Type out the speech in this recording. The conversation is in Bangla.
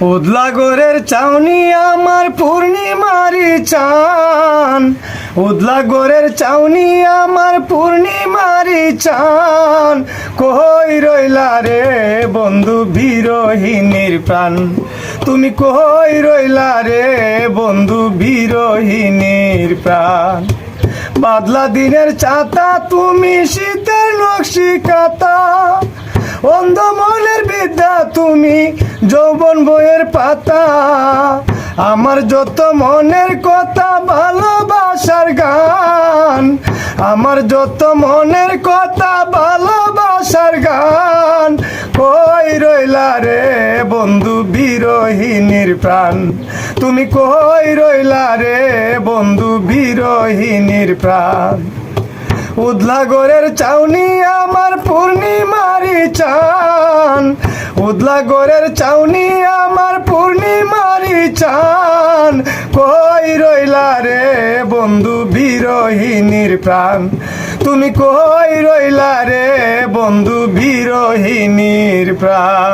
উদলাগরের চাউনি আমার পূর্ণিমারি চান। উদলাগরের চাউনি আমার পূর্ণিমারি চান। কই রইলা রে বন্ধু বিরোহিনীর প্রাণ? তুমি কই রইলা রে বন্ধু বিরোহিনীর প্রাণ? বাদলা দিনের চাতা তুমি শীতের নকশি কাতা অন্ধ যৌবন বইয়ের পাতা, আমার যত মনের কথা ভালোবাসার গান, আমার যত মনের কথা ভালোবাসার গান, কই রইলা রে বন্ধু বিরোহিনীর প্রাণ? তুমি কই রইলা রে বন্ধু বিরোহিনীর প্রাণ? উদলাগরের চাউনি আমার চান গোরের চাউনি আমার পূর্ণিমারি চান। কই রইলা রে বন্ধু বিরোহিনীর প্রাণ? তুমি কই রইলা রে বন্ধু বিরোহিনীর প্রাণ?